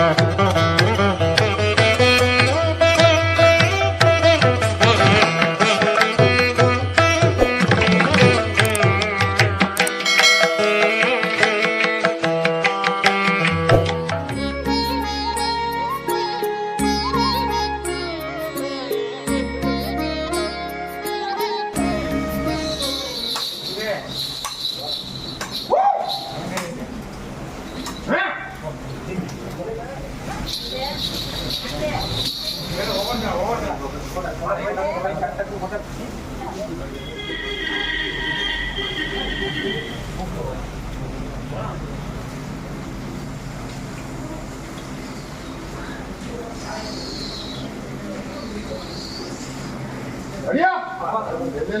சரியா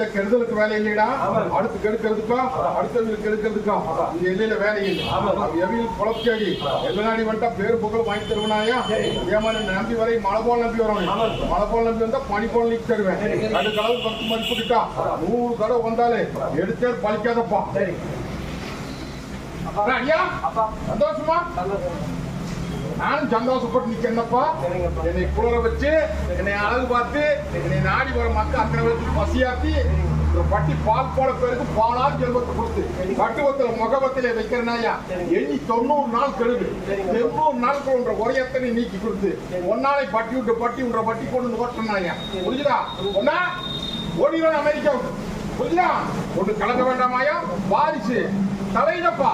எல்லையில கெடுதலுக்கு வேலை இல்லைடா. அடுத்து கெடுக்கிறதுக்கோ? அடுத்தவங்களுக்கு கெடுக்கிறதுக்கோ? இந்த எல்லையில வேலை இல்லை. எவையில் குழப்பி எல்லை நாடி வந்துட்டா பேர் புகழ் வாங்கி தருவனாயா? ஏமாரி நம்பி வரை மழை போல் நம்பி வரணும் மழை போல் நம்பி வந்தா பனி போல் நீக்கி தருவேன். அது கடவுள் பத்து மதிப்புக்கிட்டா நூறு தடவை வந்தாலே எடுத்தே பழிக்காதப்பா. ஐயா? சந்தோஷமா? நானும் சந்தோஷப்பட்டு நிக்கிறேன்னப்பா என்னை குளிர வச்சு என்னை அழகு பார்த்து என்னை நாடி வர மக்கள் அத்தனை பேருக்கு பசியாத்தி ஒரு பட்டி பால் போட பேருக்கு பாலா ஜென்மத்தை கொடுத்து பட்டுவத்தில் முகவத்திலே வைக்கிறனாயா எண்ணி தொண்ணூறு நாள் கழுவு தொண்ணூறு நாள் ஒன்ற உரையத்தனை நீக்கி கொடுத்து ஒன்னாலே பட்டி விட்டு பட்டி உன்ற பட்டி கொண்டு ஓட்டுனாயா புரிஞ்சுதா? ஒன்னா ஓடிடுவேன் அமெரிக்காவுக்கு. புரியுதா ஒன்று கலக்க வேண்டாமாயா வாரிசு. தலையிடப்பா.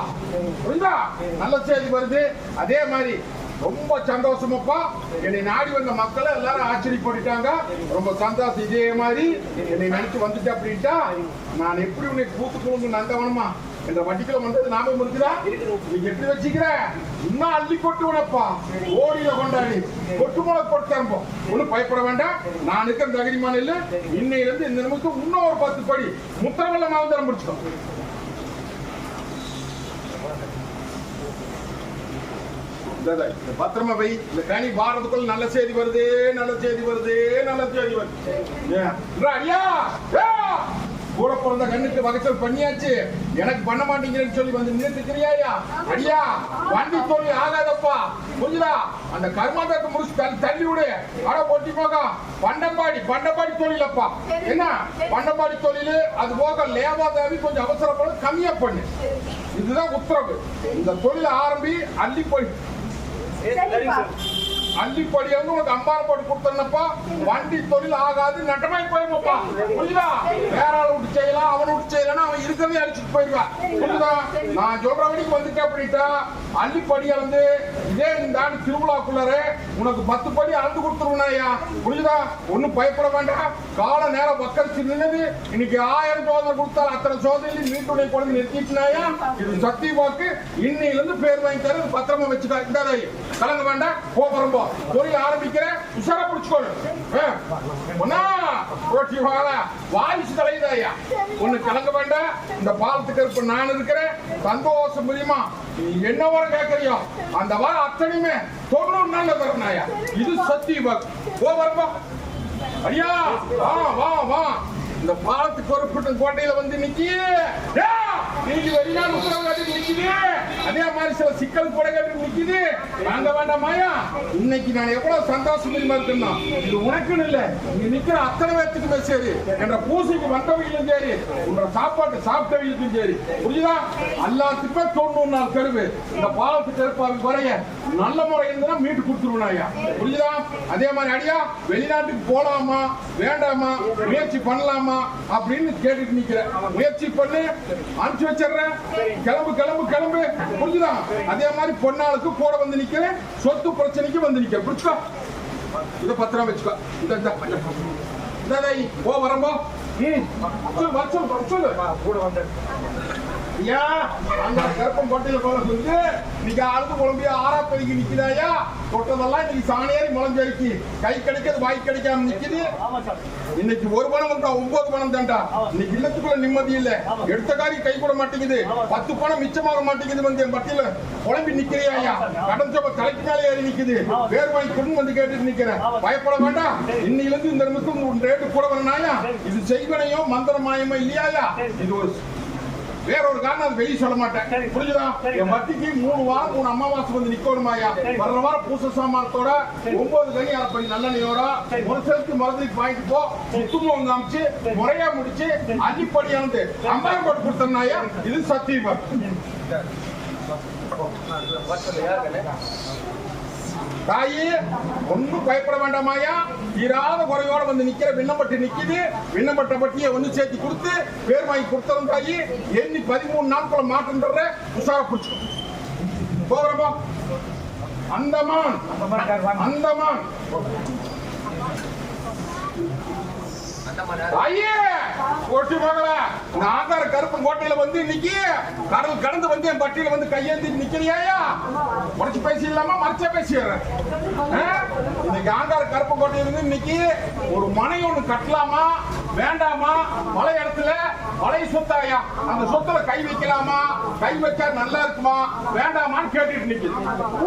புரியுதா நல்ல செய்தி வருது. அதே மாதிரி ரொம்ப சந்தோஷமாப்பா. என்னை நாடி வந்த மக்களை எல்லாரும் ஆச்சரியப்பட்டுட்டாங்க. ரொம்ப சந்தோஷம். இதே மாதிரி என்னை நினைச்சு வந்துட்டு அப்படின்ட்டா நான் எப்படி உன்னை கூத்துக்கணும் நந்தவனமா? இந்த வட்டிக்குள்ள வந்தது ஞாபகம் இருக்குதா நீ எப்படி வச்சுக்கிற? இன்னும் அள்ளி கொட்டு உனப்பா. ஓடிய கொண்டாடி. கொட்டு மூளை கொட்டு தரப்போம் ஒன்றும் பயப்பட வேண்டாம். நான் இருக்கிற தகுதிமான இல்லை. இன்னையில இருந்து இந்த நிமிஷம் இன்னும் ஒரு பத்து படி. முத்திரவல்ல மாவட்டம் முடிச்சுக்கோ இந்த- இந்த- இந்த பத்திரமா வை இந்த கனி வாரத்துக்குள்ள நல்ல செய்தி வருது நல்ல செய்தி வருது நல்ல செய்தி வருது ஐயா ஏ! கூட பிறந்த கண்ணுக்கு வகைச்சல் பண்ணியாச்சு. எனக்கு பண்ண மாட்டீங்கன்னு சொல்லி வந்து நின்றுக்கிறியா ஐயா? வண்டி தொழில் ஆகாதப்பா. புரியுதா அந்த கர்மாந்தத்தை முடிச்சு தள்ளி தள்ளி விடு. அட ஒட்டி போக. பண்டப்பாடி பண்டப்பாடி தொழிலப்பா. என்ன? பண்டப்பாடி தொழில் அது போக லேவாதாவி கொஞ்சம் அவசரப்படும் கம்மியா பண்ணு. இதுதான் உத்தரவு. இந்த தொழில் ஆரம்பி அள்ளி போய் Yes, that is அள்ளிப்படி வந்து உனக்கு அம்பாரம் போட்டு கொடுத்தனப்பா வண்டி தொழில் ஆகாது நட்டமாய் போயிருப்பா புரியுதா? வேற ஆள் விட்டு செய்யலாம் அவனை விட்டு செய்யலாம் அவன் இருக்கவே அடிச்சுட்டு போயிருவான் புரியுதா? நான் சொல்ற வரைக்கும் வந்துட்டேன் அப்படின்ட்டா அள்ளிப்படிய வந்து இதே இந்த ஆண்டு திருவிழாக்குள்ளார உனக்கு பத்து படி அளந்து கொடுத்துருவனாயா புரியுதா? ஒன்னும் பயப்பட வேண்டாம். கால நேரம் வக்கரிச்சு நின்னது. இன்னைக்கு ஆயிரம் சோதனை கொடுத்தா அத்தனை சோதனையிலும் மீட்டுடைய குழந்தை நிறுத்திட்டுனாயா இது சக்தி வாக்கு இன்னையிலிருந்து பேர் வாங்கி தர பத்திரமா வச்சுக்கா. இந்த கலங்க வேண்டாம். போறோம் பொரிய ஆரம்பிக்கிறேன். உஷாரா பிடிச்சுக்கோணும் ஒன்னா போட்டி வாழ வாரிசு தலையுதாயா ஒண்ணு கலங்க வேண்டாம். இந்த பாலத்துக்கு இருப்ப நான் இருக்கிறேன். சந்தோஷம் முடியுமா நீ என்ன வரம் கேட்கறியோ அந்த வாரம் அத்தனையுமே தொண்ணூறு நாள்ல தரனாயா இது சக்தி வாக்கு போ வரப்பா. ஐயா வா வா வா. இந்த பாலத்துக்கு ஒரு கோட்டையில வந்து நிக்கி நீங்க வெளிநாடு உத்தரவு நிக்குது. அதே மாதிரி சில சிக்கல் கூட கேட்டு நிக்குது. வாங்க வேண்டாமாயா இன்னைக்கு நான் எவ்வளவு சந்தோஷம் தெரியுமா இருக்குன்னா இது உனக்குன்னு இல்ல. இங்க நிக்கிற அத்தனை பேர்த்துக்குமே சரி. என்ற பூசைக்கு வந்தவங்களும் சரி. உன்னோட சாப்பாட்டு சாப்பிட்டவங்களுக்கும் சரி. புரியுதா? எல்லாத்துக்குமே தொண்ணூறு நாள் கருவு. இந்த பாலத்துக்கு இருப்பாங்க குறைய நல்ல முறை இருந்தா மீட்டு கொடுத்துருவனாயா புரியுதா அதே மாதிரி அடியா வெளிநாட்டுக்கு போலாமா வேண்டாமா முயற்சி பண்ணலாமா அப்படின்னு கேட்டுட்டு நிக்கிறேன் முயற்சி பண்ணி அனுப்பிச்சு வச்சிடுறேன் கிளம்பு கிளம்பு கிளம்பு புரிஞ்சுதா அதே மாதிரி பொன்னாளுக்கு கூட வந்து நிக்கிறேன் சொத்து பிரச்சனைக்கு வந்து நிக்கிறேன் புரிச்சுக்கோ இதை பத்திரம் வச்சுக்கோ இந்த இந்த போ வரம்போ ம் சொல்லு கூட வந்து ஐயா அந்த கருப்பம் கொட்டையில போல வந்து நீங்க அழுது குழம்பி ஆறா பெருகி நிக்குதாயா தொட்டதெல்லாம் இன்னைக்கு சாணியாரி முளைஞ்சரிக்கு கை கிடைக்காது வாய் கிடைக்காம நிக்குது. இன்னைக்கு ஒரு பணம் வந்தா ஒன்பது பணம் தான்டா. இன்னைக்கு இல்லத்துக்குள்ள நிம்மதி இல்ல. எடுத்த காரி கை கூட மாட்டேங்குது. பத்து பணம் மிச்சமாக மாட்டேங்குது வந்து என் பட்டியல. குழம்பி நிக்கிறியா ஐயா? கடன் சபை தலைக்கு மேலே ஏறி நிக்குது. வேறு வாங்கி கொண்டு வந்து கேட்டுட்டு நிக்கிறேன். பயப்பட வேண்டாம். இன்னையில இருந்து இந்த நிமிஷம் ரேட்டு கூட வரனாயா? இது செய்வனையோ மந்திர மாயமோ இல்லையாயா இது ஒரு வேற ஒரு காரணம் அது வெளியே சொல்ல மாட்டேன் சரி. புரிஞ்சுதா. என் வட்டிக்கு மூணு வாரம் மூணு அமாவாசை வந்து நிக்கணுமாயா. வர்ற வாரம் பூச சாமானத்தோட. ஒன்பது கனி அரைப்படி நல்லெண்ணையோட. ஒரு சேர்த்து மருந்துக்கு வாங்கிட்டு போ சுத்தமும் காமிச்சு முறையா முடிச்சு அள்ளிப்படியானது அம்பாயிரம் போட்டு கொடுத்தனாயா இது சத்தியம் தாயி ஒண்ணும் பயப்பட வேண்டாமாயா தீராத குறையோட வந்து நிக்கிற விண்ணப்பட்டு நிக்குது. விண்ணப்பட்ட பட்டியை ஒண்ணு சேர்த்து கொடுத்து பேர் வாங்கி கொடுத்ததும் தாயி. எண்ணி பதிமூணு நாட்கள மாற்றன்ற உஷார பிடிச்சு போகிறப்பா. அந்தமான். அந்தமான். ஐயே கோட்டி மகள நாகர கருப்பு கோட்டையில வந்து இன்னைக்கு கடல் கடந்து வந்து என் பட்டியல வந்து கையேந்தி நிக்கிறியாயா? உடச்சு இல்லாம மறைச்சா பேசிடுறேன். இன்னைக்கு ஆங்கார கருப்பு கோட்டையில இருந்து இன்னைக்கு ஒரு மனை ஒண்ணு கட்டலாமா? வேண்டாமா? மலை இடத்துல மலை சொத்தாயா? அந்த சொத்துல கை வைக்கலாமா? கை வச்சா நல்லா இருக்குமா? வேண்டாமான்னு கேட்டுட்டு நிக்குது.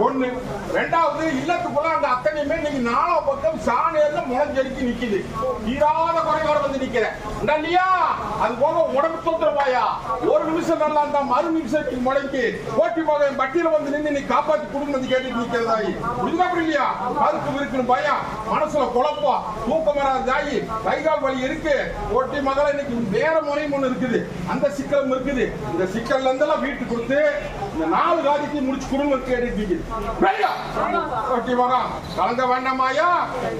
ஒண்ணு. ரெண்டாவது இல்லத்துக்குள்ள அந்த அத்தனையுமே நீங்க நாலா பக்கம் சாணியில முளைஞ்சடிக்கு நிக்குது. தீராத குறையோட வந்து நிக்கிறேன் அது போக உடம்பு தொந்தரவாயா ஒரு நிமிஷம் நல்லா இருந்தா மறு நிமிஷத்துக்கு முளைக்கு. போட்டி போக என் பட்டியல வந்து நின்று நீ காப்பாத்தி கொடுங்கன்னு கேட்டுட்டு நிக்கிறதாயி அப்படி இல்லையா? அதுக்கு இருக்கணும் பயம். மனசுல குழப்பம். தூக்கம் வராதாயி. தாயி கை வலி இருக்கு. ஓட்டி மகள இன்னைக்கு வேற முறையும் ஒண்ணு இருக்குது. அந்த சிக்கலும் இருக்குது. இந்த சிக்கல்ல இருந்தெல்லாம் வீட்டுக்கு கொடுத்து இந்த நாலு காரியத்தையும் முடிச்சு குடும்பம் கேட்டுட்டு நிக்குது வெளியா. ஒட்டி கலங்க வேண்டாமாயா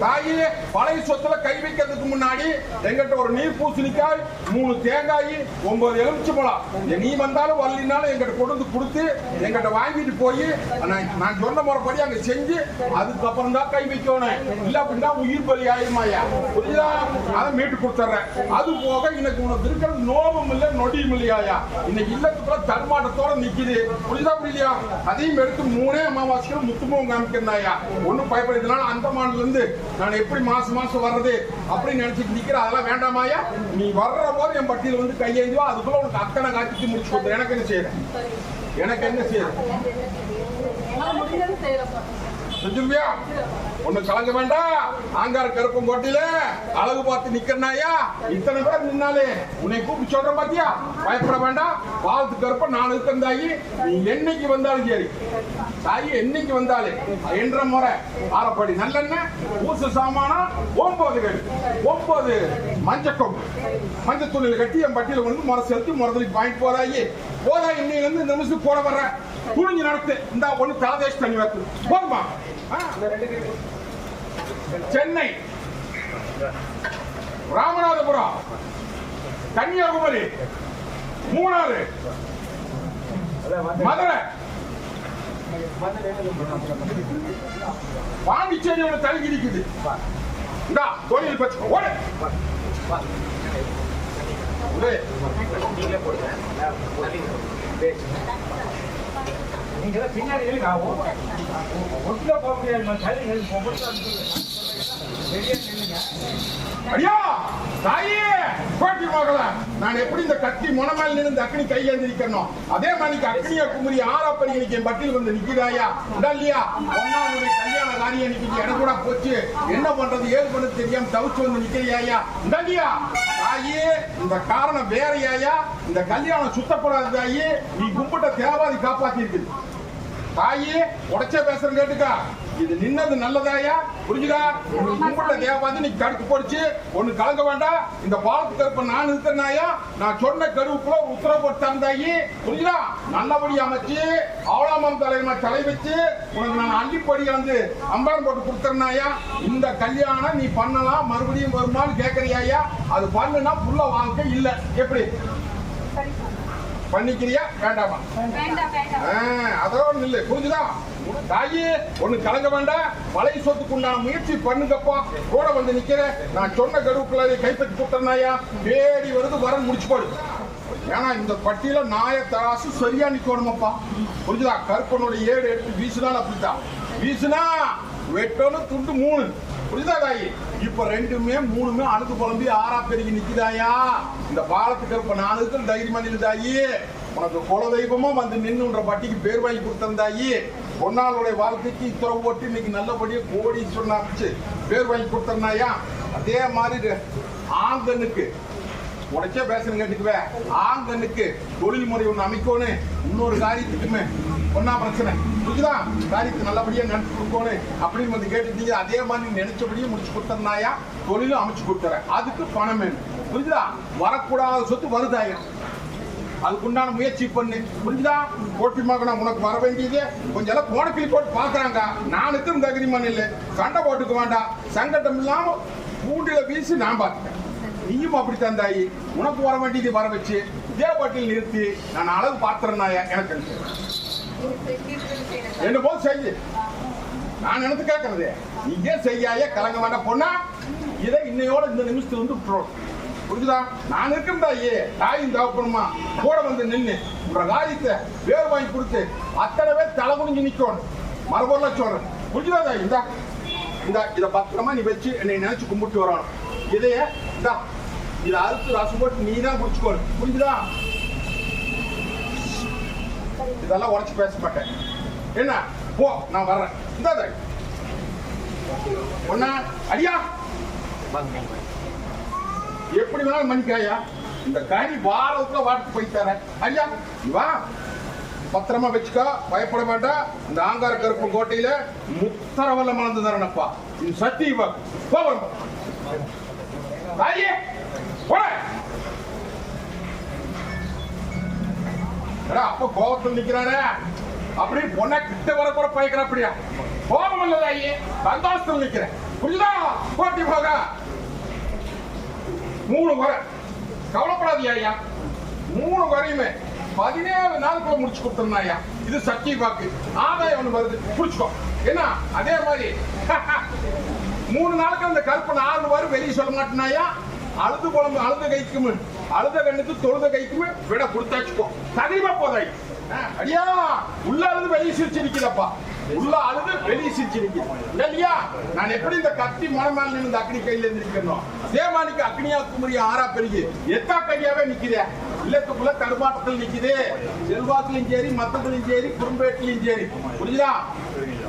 தாயி பழைய சொத்துல கை வைக்கிறதுக்கு முன்னாடி எங்கிட்ட ஒரு நீர் பூசணிக்காய் மூணு தேங்காய் ஒன்பது எலுமிச்சு பழம். நீ வந்தாலும் வரலினாலும் எங்கிட்ட கொண்டு வந்து கொடுத்து எங்கிட்ட வாங்கிட்டு போய் நான் நான் சொன்ன முறைப்படி அங்க செஞ்சு அதுக்கப்புறம் தான் கை வைக்கணும். இல்ல அப்படின்னா உயிர் பலி ஆயிருமாயா? புரியுதா? அதை மீட்டு கொடுத்துட்றேன். அது போக இன்னைக்கு உனக்கு இருக்கிற நோபம் இல்லை நொடியும் இல்லையாயா? இன்னைக்கு இல்லத்துக்குள்ள தர்மாட்டத்தோட நிக்குது. புரியுதா புரியலையா அதையும் எடுத்து மூணே அமாவாசைகள் முத்துமுகம் காமிக்கிறனாயா ஒன்றும் பயப்படுறதுனால அந்த மாநில இருந்து நான் எப்படி மாசம் மாசம் வர்றது அப்படின்னு நினைச்சிட்டு நிக்கிற அதெல்லாம் வேண்டாமாயா நீ வர்ற போது என் பட்டியல வந்து கையேந்துவா அதுக்குள்ள உனக்கு அத்தனை காட்சிக்கு முடிச்சு கொடுத்து எனக்கு என்ன செய்யற? எனக்கு என்ன செய்யற? செஞ்சுருவியா ஒண்ணு கலங்க வேண்டாம் ஆங்கார கருப்பம் கோட்டையில அழகு பார்த்து நிக்கிறனாயா இத்தனை பேர் நின்னாலே உன்னை கூப்பிட்டு சொல்றேன் பாத்தியா? பயப்பட வேண்டாம் வாழ்த்து கருப்ப நான் தாயி. நீ என்னைக்கு வந்தாலும் சரி. தாயி என்னைக்கு வந்தாலே என்ற முறை. ஆரப்படி நல்லெண்ணெய் ஊசு சாமானா ஒன்பது கடி ஒன்பது மஞ்சள் கொம்பு மஞ்சள் துணியில் கட்டி என் பட்டியல வந்து முறை செலுத்தி முறதலுக்கு வாங்கிட்டு போறாயி. போதா இன்னையில இருந்து இந்த நிமிஷம் போட வர்ற. துணிஞ்சு நடத்து. இந்த ஒண்ணு தலதேஷ் தண்ணி வைத்து. போதுமா? சென்னை. ராமநாதபுரம். கன்னியாகுமரி. மூணாறு. மதுரை. பாண்டிச்சேரி ஒன்று தழுகி இருக்குது தொழில் பச்சு ஓடு. போடுங்க நீங்க பின்னாடி இருக்கு ஆகும் ஒட்டுல போக முடியாது ஐயா தாயே கோட்டி மகள நான் எப்படி இந்த கத்தி முனமேல் நின்று இந்த அக்னி கையேந்திரிக்கணும் அதே மாதிரி அக்னியா குமரி ஆறாப்படி இன்னைக்கு என் பட்டியல் வந்து நிக்குதாயா இதா இல்லையா ஒன்னாவுடைய கல்யாண காரியம் இன்னைக்கு இடம் கூட போச்சு என்ன பண்றது ஏது பண்ணது தெரியாம தவிச்சு வந்து நிக்கிறியாயா இதா இல்லையா தாயே இந்த காரணம் வேறையாயா இந்த கல்யாணம் சுத்தப்படாத தாயி நீ கும்பிட்ட தேவாதி காப்பாத்தி இருக்குது தாயி உடச்ச பேசுறேன் கேட்டுக்கா. இது நின்னது நல்லதாயா? புரிஞ்சுதா? கும்பிட்ட தேவாதி நீ தடுத்து போடுச்சு ஒண்ணு கலங்க வேண்டாம். இந்த பாலத்து கருப்ப நான் இருக்கிறனாயா நான் சொன்ன கருவுக்குள்ள உத்தரவு போட்டு தந்தாயி புரியுதா நல்லபடி அமைச்சு அவளாமம் தலைமா தலை வச்சு உனக்கு நான் அள்ளிப்படி வந்து அம்பாரம் போட்டு கொடுத்துறனாயா? இந்த கல்யாணம் நீ பண்ணலாம் மறுபடியும் வருமான்னு கேட்கறியாயா அது பண்ணுனா புள்ள வாழ்க்கை இல்ல. எப்படி? பண்ணிக்கிறியா? வேண்டாமா? வேண்டாம் வேண்டாம். ஆ, அதோட நில்லு புரிஞ்சுதா? தாயி ஒண்ணு கலங்க வேண்டாம். பழைய சொத்துக்கு உண்டான முயற்சி பண்ணுங்கப்பா. கூட வந்து நிக்கிற. நான் சொன்ன கருவுக்குள்ள கைப்பற்றி கொடுத்தனாயா தேடி வருது வர முடிச்சு போடு ஏன்னா இந்த பட்டியல நாய தராசு சரியா நிக்கணுமப்பா. புரிஞ்சுதா? கருப்பனுடைய ஏடு எடுத்து வீசுனாலும் அப்படித்தான். வீசுனா வெட்டணும் துண்டு மூணு. புரியுதா தாயி இப்ப ரெண்டுமே மூணுமே அணுக்கு குழம்பி ஆறா பெருகி நிக்குதாயா? இந்த பாலத்துக்கு இப்ப நான் தைரியம் தைரியமா உனக்கு குல தெய்வமா வந்து நின்னுன்ற பட்டிக்கு பேர் வாங்கி கொடுத்தந்தாயி? பொன்னாளுடைய வாழ்க்கைக்கு இத்தரவு போட்டு இன்னைக்கு நல்லபடியா கோடி சொன்னாச்சு பேர் வாங்கி கொடுத்திருந்தாயா அதே மாதிரி ஆங்கனுக்கு உடச்சே பேசணும் கேட்டுக்குவே. ஆங்கனுக்கு தொழில் முறை ஒன்று அமைக்கணும் இன்னொரு காரியத்துக்குமே ஒன்னா பிரச்சனை. புரியுதா காரியத்தை நல்லபடியாக நினைச்சு கொடுக்கணும் அப்படின்னு வந்து கேட்டுட்டீங்க. அதே மாதிரி நினைச்சபடியே முடிச்சு கொடுத்தனாயா தொழிலும் அமைச்சு கொடுத்துறேன். அதுக்கு பணம் வேணும். புரியுதா வரக்கூடாத சொத்து வருதாயிரம் அதுக்குண்டான முயற்சி பண்ணு. புரிஞ்சுதா? போட்டி மகனம் உனக்கு வர வேண்டியது. கொஞ்சம் எல்லாம் கோணக்கிளி போட்டு பாக்குறாங்க நானுக்கும் தகுதிமான் இல்லை சண்டை போட்டுக்க வேண்டாம். சங்கடம் இல்லாம மூன்றில வீசி நான் பார்த்துட்டேன். நீயும் அப்படி தந்தாயி உனக்கு வர வேண்டியது வர வச்சு இதே பாட்டில் நிறுத்தி நான் அளவு பாத்திரனாயா எனக்கு ரெண்டு போது செய்யு. நான் நினைத்து கேட்கறது நீங்க செய்யாய கலங்க வேண்டாம் பொண்ணா? இதை இன்னையோட இந்த நிமிஷத்துல வந்து விட்டுறோம். புரிஞ்சுதா? நான் இருக்கேன் தாயே தாயும் தகப்பனுமா? கூட வந்து நின்று உங்க காரியத்தை வேர் வாங்கி கொடுத்து அத்தனை பேர் தலை குனிஞ்சு நிக்கணும். மறுபொருள சொல்றேன். புரிஞ்சுதா தாய்? இந்தா இந்த இதை பத்திரமா நீ வச்சு என்னை நினைச்சு கும்பிட்டு வரணும். இதைய இந்தா இதை அறுத்து ரசம் போட்டு நீ தான் குடிச்சுக்கணும் புரிஞ்சுதா? இதெல்லாம் உடச்சு பேச மாட்டேன் என்ன? போ நான் வர்றேன். இந்த தாய் ஒன்னா அடியா. எப்படி வேணாலும் மன்னிக்காயா? இந்த கனி வாரத்துல வாட்டு போய் தரேன். ஐயா வா. பத்திரமா வச்சுக்கோ பயப்பட வேண்டாம் இந்த ஆங்கார கருப்பு கோட்டையில முத்தரவல்ல மணந்து தரனப்பா. இது சத்தியமா போவன் தாயே போட. அப்ப கோபத்தில் நிக்கிறானே. அப்படி பொண்ணை கிட்ட வர கூட பயக்கிற அப்படியா? கோபம் இல்ல ஐயே. சந்தோஷத்தில் நிக்கிறேன். புரியுதா போட்டி போக. மூணு முறை கவலைப்படாதீங்க ஐயா. மூணு வரையுமே பதினேழு நாளுக்குள்ள முடிச்சு கொடுத்துருந்தாயா இது சக்தி வாக்கு. ஆதாயம் ஒண்ணு வருது. புடிச்சுக்கோ என்ன? அதே மாதிரி. மூணு நாளுக்கு அந்த கற்பனை ஆறு வாரம் வெளியே சொல்ல மாட்டேனாயா அழுது குழம்பு அழுத கைக்குமே அழுத கண்ணுக்கு தொழுத கைக்குமே விட கொடுத்தாச்சுக்கோ. தகுதிமா போதாய் அடியா உள்ள அழுது வெளியே சிரிச்சிருக்கிறப்பா உள்ள அழுது வெளியே சிரிச்சிருக்கிறேன் இல்லையா நான் எப்படி இந்த கத்தி மனமேல நின்று இந்த அக்னி கையில இருந்திருக்கணும் தேவானிக்கு அக்னியா குமரி ஆறா பெருகி எத்தா கையாவே நிக்குதே இல்லத்துக்குள்ள தடுமாட்டத்தில் நிக்குது. செல்வாக்குலையும் சரி மத்தத்துலையும் சரி குறும்பேட்டிலையும் சரி. புரியுதா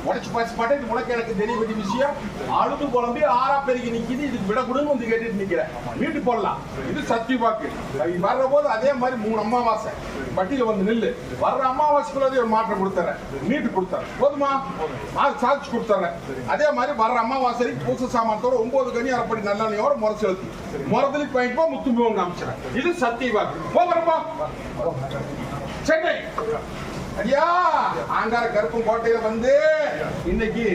உடச்சு பாச்சு பாட்டு இது உனக்கு எனக்கு தெரிய வேண்டிய விஷயம். அழுது குழம்பு ஆறா பெருகி நிக்குது. இதுக்கு விட வந்து கேட்டுட்டு நிக்கிறேன் வீட்டு போடலாம். இது சக்தி வாக்கு வர்ற போது அதே மாதிரி மூணு அமாவாசை. பட்டியல வந்து நில்லு. வர்ற அமாவாசைக்குள்ள ஒரு மாற்றம் கொடுத்தாரு மீட்டு கொடுத்தாரு போதுமா? அது சாதிச்சு கொடுத்தாரு அதே மாதிரி வர்ற அமாவாசைக்கு பூச சாமானத்தோட ஒன்பது கனி அரைப்படி நல்லெண்ணையோட முறை செலுத்தி. முறதலி பயன்போ முத்தும்புவங்க அமைச்சரேன் இது சத்திய வாக்கு போகிறப்பா சென்னை. ஐயா ஆங்கார கருப்பும் கோட்டையில வந்து இன்னைக்கு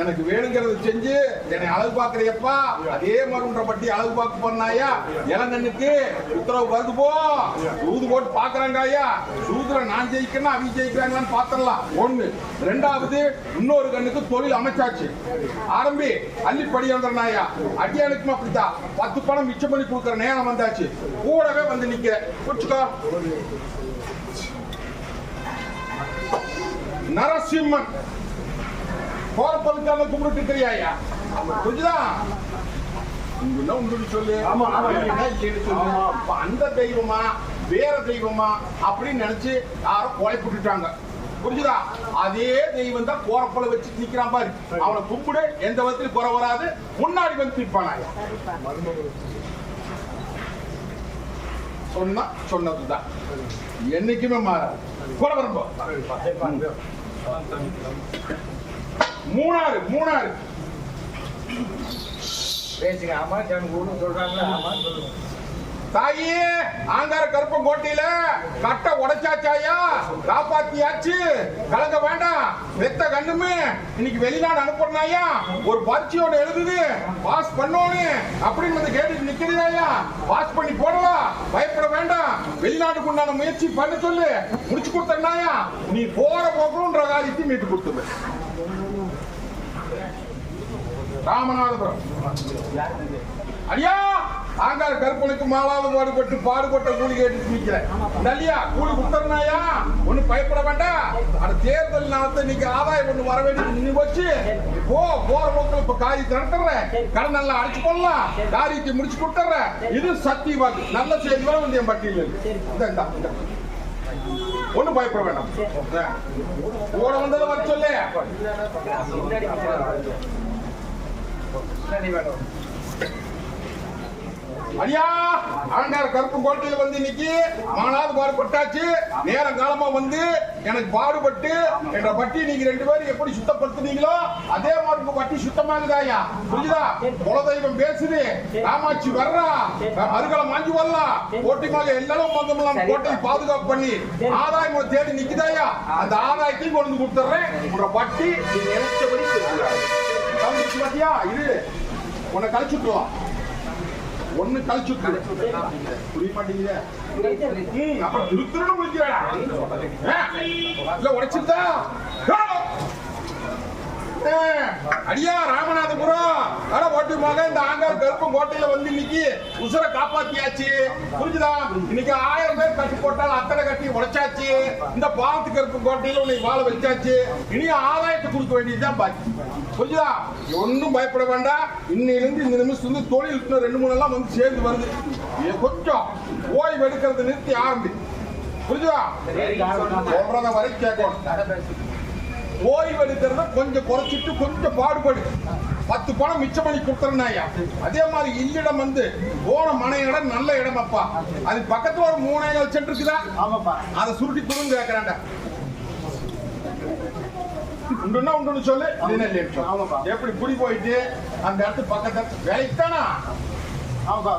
எனக்கு வேணுங்கிறத செஞ்சு என்னை அழகு பாக்குறியப்பா அதே மருன்ற பட்டி அழகு பார்க்க பண்ணாயா இளங்கண்ணுக்கு உத்தரவு வருது போ. சூது போட்டு பாக்குறாங்க ஐயா சூதுல நான் ஜெயிக்கணும் அவங்க ஜெயிக்கிறாங்களான்னு பாத்திரலாம் ஒண்ணு. ரெண்டாவது இன்னொரு கண்ணுக்கு தொழில் அமைச்சாச்சு. ஆரம்பி அள்ளி படி வந்துடுறாயா அடியானுக்கும் அப்படித்தான். பத்து பணம் மிச்சம் பண்ணி கொடுக்குற நேரம் வந்தாச்சு. கூடவே வந்து நிக்க. குடிச்சுக்கோ நரசிம்மன். கோரப்பலுக்கான கும்பிட்டு இருக்கிறியா புரிஞ்சுதா? உங்களுன்னா உங்களுக்கு சொல்லு. ஆமா, ஆமா. அந்த தெய்வமா வேற தெய்வமா அப்படின்னு நினைச்சு யாரும் கொலைப்பட்டுட்டாங்க புரிஞ்சுதா? அதே தெய்வம் தான் கோரப்பல வச்சு நிக்கிறான் பாரு. அவனை கும்பிடு எந்த விதத்திலும் குறை வராது. முன்னாடி வந்து நிற்பானாயா சொன்னா சொன்னதுதான். என்னைக்குமே மாறாது. குறை வரும்போ மூணாறு மூணாறு. பேசுங்க ஆமா சாமி கூடும் சொல்றாங்களா ஆமா சொல்லுங்க. தாயே ஆங்கார கருப்பம் கோட்டையில கட்ட உடைச்சாச்சாயா? காப்பாத்தியாச்சு. கலங்க வேண்டாம். வெத்த கண்ணுமே. இன்னைக்கு வெளிநாடு அனுப்புறாயா ஒரு பரீட்சையோட எழுதுது. பாஸ் பண்ணோன்னு. அப்படின்னு வந்து கேட்டுட்டு நிக்கிறதாயா பாஸ் பண்ணி போடலாம் பயப்பட வேண்டாம். வெளிநாட்டுக்கு உண்டான முயற்சி பண்ண சொல்லு. முடிச்சு கொடுத்தனாயா நீ போற போகணுன்ற காரியத்தையும் மீட்டு கொடுத்துருவேன் ராமநாதபுரம். ஐயா ஆங்கார கற்பனைக்கு மாலாவது பாடுபட்டு பாடுபட்ட கூலி கேட்டு நிக்கிறேன் நல்லியா கூலி கொடுத்தனாயா ஒண்ணு பயப்பட வேண்டாம். அந்த தேர்தல் நாளத்தை இன்னைக்கு ஆதாயம் ஒண்ணு வர வேண்டியது நின்று போச்சு போ போற போக்கில் இப்ப காரி நடத்துறேன் கடன் நல்லா அடிச்சு கொள்ளலாம். காரியத்தை முடிச்சு கொடுத்துறேன். இது சக்தி வாக்கு. நல்ல செய்தி வர வந்து என் பட்டியல் இருக்கு. இந்தா, பயப்பட வேண்டாம். ஓட வந்ததை வர சொல்லு. அடியா ஆண்டார் கருப்பு கோட்டையில வந்து இன்னைக்கு மானாவது பாடுபட்டாச்சு நேரம் காலமா வந்து எனக்கு பாடுபட்டு என்ற பட்டி நீங்க ரெண்டு பேரும் எப்படி சுத்தப்படுத்துனீங்களோ அதே மாதிரி உங்க பட்டி சுத்தமாகுதாயா புரியுதா குலதெய்வம் பேசுது காமாட்சி வர்றா மறுகளை மாஞ்சி வரலாம் கோட்டை மேல எல்லாரும் வந்தோம்லாம் கோட்டையை பாதுகாப்பு பண்ணி ஆதாயம் தேடி நிக்குதாயா அந்த ஆதாயத்தையும் கொண்டு வந்து கொடுத்துறேன் உங்க பட்டி நீங்க நினைச்சபடி பாத்தியா இது உன்னை கழிச்சுட்டுலாம் ஒண்ணு கழிச்சுட்டு புரிய மாட்டேங்குதே. ம், அப்புறம் திருத்திரணும் இல்ல உடைச்சிருந்தா. அடியா ராமநாதபுரம். அட ஓட்டு மக இந்த ஆங்கார் கருப்பம் கோட்டையில வந்து இன்னைக்கு உசுரை காப்பாத்தியாச்சு. புரிஞ்சுதா? இன்னைக்கு ஆயிரம் பேர் கட்டி போட்டால் அத்தனை கட்டி உடைச்சாச்சு. இந்த பாலத்து கருப்பு கோட்டையில உன்னை வாழ வச்சாச்சு. இனி ஆதாயத்தை கொடுக்க வேண்டியதுதான் பாக்கி. புரிஞ்சுதா ஒன்னும் பயப்பட வேண்டாம். இன்னையிலிருந்து இந்த நிமிஷம் வந்து தொழில் ரெண்டு மூணு எல்லாம் வந்து சேர்ந்து வருது. கொஞ்சம் ஓய்வு எடுக்கிறது நிறுத்தி ஆரம்பி. புரிஞ்சுதா? சொல்றத வரை கேட்கணும். ஓய்வு எடுக்கிறத கொஞ்சம் குறைச்சிட்டு கொஞ்சம் பாடுபடு. பத்து பணம் மிச்சம் பண்ணி கொடுத்துறேன்னாயா அதே மாதிரி இல்லிடம் வந்து போன மனை இடம் நல்ல இடம் அப்பா. அது பக்கத்துல ஒரு மூணாயிரம் சென்ட் இருக்குதா? ஆமாப்பா. அதை சுருட்டி கொடுங்க கேட்கறாண்டா உண்டுன்னா உண்டுன்னு சொல்லு. இல்லைன்னு சொல்லு. ஆமாப்பா. எப்படி குடி போயிட்டு அந்த இடத்து பக்கத்துல வேலைக்கு தானா ஆமாப்பா.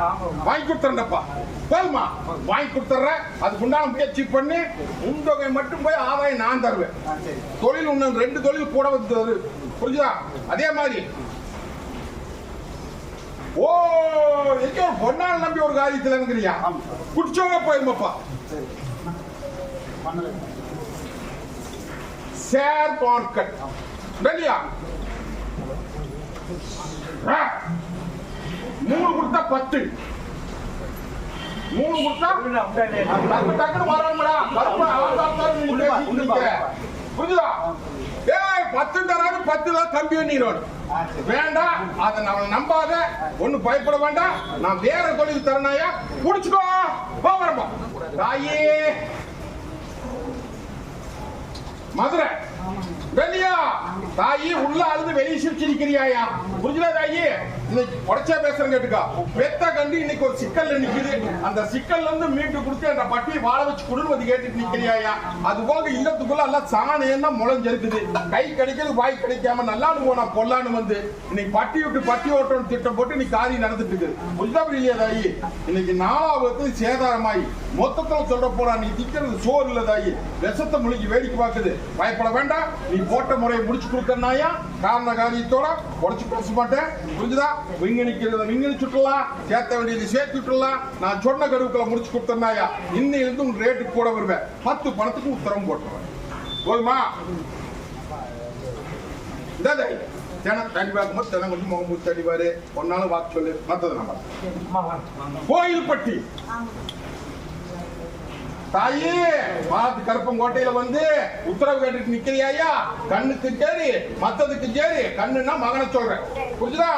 ஆமா வாங்கி கொடுத்துறேன்டப்பா. போதுமா? வாங்கி கொடுத்துட்றேன் அதுக்கு உண்டான முயற்சி பண்ணி. உண்டொகை மட்டும் போய் ஆதாயம் நான் தருவேன். தொழில் இன்னும் ரெண்டு தொழில் கூட வந்து. புரிஞ்சுதா? அதே மாதிரி. ஓ எங்க ஒரு பொண்ணால் நம்பி ஒரு காரியத்துல இருக்கிறியா ஆமா. குடிச்சவங்க போயிருமாப்பா ஷேர் மார்க்கெட் ரெடியா. மூணு கொடுத்தா பத்து. மூணு கொடுத்தா டக்கு டக்குனு வராமடா கருப்பு. இருக்க. புரியுதா ஏய் பத்து தராது பத்து தான் கம்பி நீரோடு வேண்டாம் அதை நான் நம்பாத. ஒண்ணு பயப்பட வேண்டாம். நான் வேற தொழில் தரனாயா புடிச்சுக்கோ. போகிறப்பா தாயே. மதுரை. வெளியா தாயி உள்ள அழுது வெளியே சிரிச்சிருக்கிறியாயா? புரிஞ்சுதா தாயி? இன்னைக்கு உடச்சா பேசுறேன் கேட்டுக்கா. பெத்த கண்டு இன்னைக்கு ஒரு சிக்கல்ல நிக்குது. அந்த சிக்கல்ல இருந்து மீட்டு கொடுத்து அந்த பட்டியை வாழ வச்சு கொடுன்னு வந்து கேட்டுட்டு நிக்கிறியா அது போக இல்லத்துக்குள்ள எல்லாம் தான் முளைஞ்சிருக்குது. கை கிடைக்கிறது வாய் கிடைக்காம நல்லான்னு போனா கொல்லான்னு வந்து இன்னைக்கு பட்டி விட்டு பட்டி ஓட்டம் திட்டம் போட்டு இன்னைக்கு காரியம் நடந்துட்டு இருக்குது. புரியுதா தாயி? இன்னைக்கு நாலாவது சேதாரமாயி. மொத்தத்துல சொல்ற போறா நீ திக்கிறது சோறு இல்லதாயி விஷத்தை முழுகி வேடிக்கை பார்க்குது. பயப்பட வேண்டாம். நீ போட்ட முறையை முடிச்சு கொடுக்கறனாயா காரண காரியத்தோட உடச்சு பேச மாட்டேன். புரிஞ்சுதா? விங்கணிக்கிறத விங்கணி சுட்டலாம் சேர்த்த வேண்டியது சேர்த்து விட்டுலாம் நான் சொன்ன கருவுக்களை முடிச்சு கொடுத்தனாயா இன்னையிலிருந்து உங்க ரேட்டு கூட வருவேன். பத்து பணத்துக்கு உத்தரவு போட்டுருவேன். போதுமா? தினம் தண்ணி பார்க்கும்போது தினம் கொஞ்சம் முகமூச்சு தடிவாரு ஒன்னாலும் வாக்கு சொல்லு. மத்தது நம்ம கோயில்பட்டி. தாயி மாத்து கருப்பங்கோட்டையில வந்து உத்தரவு கேட்டுட்டு நிக்கிறியாயா கண்ணுக்கு சரி மத்ததுக்கு சரி கண்ணுன்னா மகனை சொல்றேன். புரிஞ்சுதா?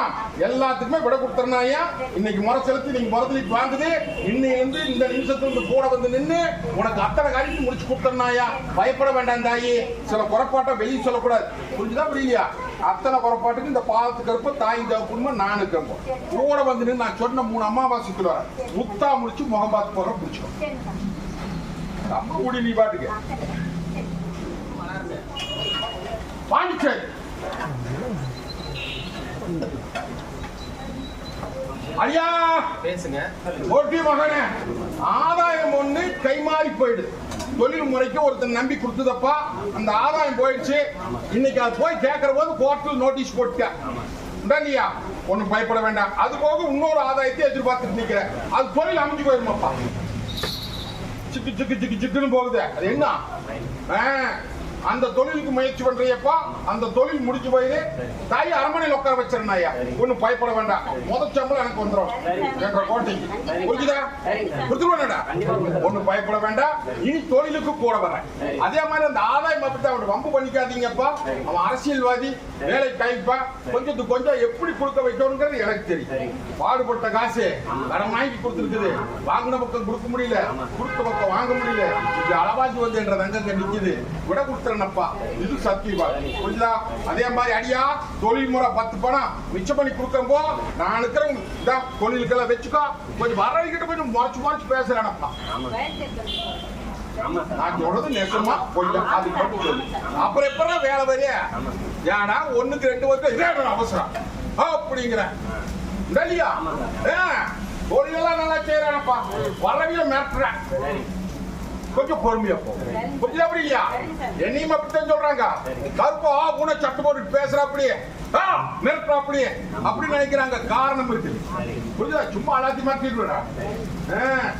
எல்லாத்துக்குமே விட கொடுத்துறனாயா இன்னைக்கு முறை செலுத்தி நீங்க முறதுலிட்டு வாங்குது. இன்னைக்கு வந்து இந்த நிமிஷத்துல இருந்து கூட வந்து நின்று உனக்கு அத்தனை காரியத்தையும் முடிச்சு கொடுத்துறனாயா பயப்பட வேண்டாம் தாயி. சில குறைப்பாட்டை வெளியே சொல்லக்கூடாது. புரிஞ்சுதா புரியலையா? அத்தனை குறைப்பாட்டுக்கு இந்த பாலத்து கருப்பு தாய் தகுப்புமா நானு கருப்போம் கூட வந்து நான் சொன்ன மூணு அமாவாசைக்குள்ள முத்தா முடிச்சு முகம் பார்த்து போற பிடிச்சோம் நம்ம கூடி நீ பாண்டிச்சேரி ஐயா பேசுங்க. மகனே ஆதாயம் ஒண்ணு கைமாறி போயிடுது. தொழில் முறைக்கு ஒருத்தன் நம்பி கொடுத்ததப்பா அந்த ஆதாயம் போயிடுச்சு. இன்னைக்கு அது போய் கேட்கிற போது கோர்ட்டில் நோட்டீஸ் போட்டுட்டேன் இல்லையா ஒண்ணும் பயப்பட வேண்டாம். அது போக இன்னொரு ஆதாயத்தை எதிர்பார்த்துட்டு நிக்கிறேன். அது தொழில் அமைஞ்சு போயிருமாப்பா. சிக்கு சிக்கு சிக்கு சிக்குன்னு போகுது. அது என்ன? அந்த தொழிலுக்கு முயற்சி பண்றியப்பா. அந்த தொழில் முடிச்சு போயிரு. தாய் அரண்மனையில் உட்கார வச்சிருந்தாயா ஒண்ணு பயப்பட வேண்டாம். முத சம்பளம் எனக்கு வந்துடும் என்ற கோட்டைக்கு புரிஞ்சுதா? கொடுத்துருவேன்டா ஒண்ணும் பயப்பட வேண்டாம். இனி தொழிலுக்கு கூட வரேன். அதே மாதிரி அந்த ஆதாயம் அப்படி அவன் வம்பு பண்ணிக்காதீங்கப்பா. அவன் அரசியல்வாதி வேலை கைப்பா கொஞ்சத்துக்கு கொஞ்சம் எப்படி கொடுக்க வைக்கணுங்கிறது எனக்கு தெரியும். பாடுபட்ட காசு கடன் வாங்கி கொடுத்துருக்குது. வாங்கின பக்கம் கொடுக்க முடியல. கொடுத்த பக்கம் வாங்க முடியல. இது அளவாஜி வந்து என்ற தங்கங்க நிக்குது. விட கொடுத்த பேசுறேனப்பா இது சத்தியமா புரியுதா அதே மாதிரி அடியா தொழில் முறை பத்து பணம் மிச்சம் பண்ணி கொடுக்கறப்போ நான் இருக்கிறேன். இதான் தொழிலுக்கெல்லாம் வச்சுக்கோ. கொஞ்சம் வரவங்கிட்ட கொஞ்சம் முறைச்சு முறைச்சு பேசுறேனப்பா. நான் சொல்றது நெசமா? கொஞ்சம் அது அப்புறம் எப்பறம் வேலை வரைய? ஏன்னா ஒண்ணுக்கு ரெண்டு வருஷம் அவசரம். அப்படிங்கிறேன் இல்லையா? தொழிலெல்லாம் நல்லா செய்யறானப்பா வரவில மிரட்டுறேன். கொஞ்சம் பொறுமையா போ. புது அப்படி இல்லையா? என்னையும் அப்படித்தான் சொல்றாங்க. கருப்பா உன சட்டு போட்டு பேசுற அப்படியே ஆ, அப்படியே அப்படி நினைக்கிறாங்க. காரணம் இருக்கு. புரியுதா சும்மா எல்லாத்தையும் மாத்திடுவேடா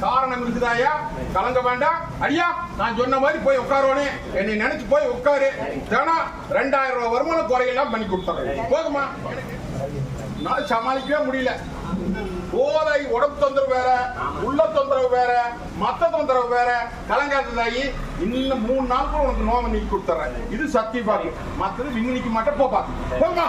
காரணம் இருக்குதாயா கலங்க வேண்டாம். ஐயா நான் சொன்ன மாதிரி போய் உட்காரோனே என்னை நினைச்சு போய் உட்காரு. தினம் ரெண்டாயிரம் ரூபாய் வருமானம் குறையெல்லாம் பண்ணி கொடுத்தாங்க போதுமா? என்னால சமாளிக்கவே முடியல. போதை உடம்பு தொந்தரவு வேற உள்ள தொந்தரவு வேற மத்த தொந்தரவு வேற கலங்காததாயி இன்னும் மூணு நாள் கூட உனக்கு நோவை நீக்கி கொடுத்துறேன். இது சத்திய பாக்கு மத்தது விண்ணிக்கு மட்டும் போ பாத்து போமா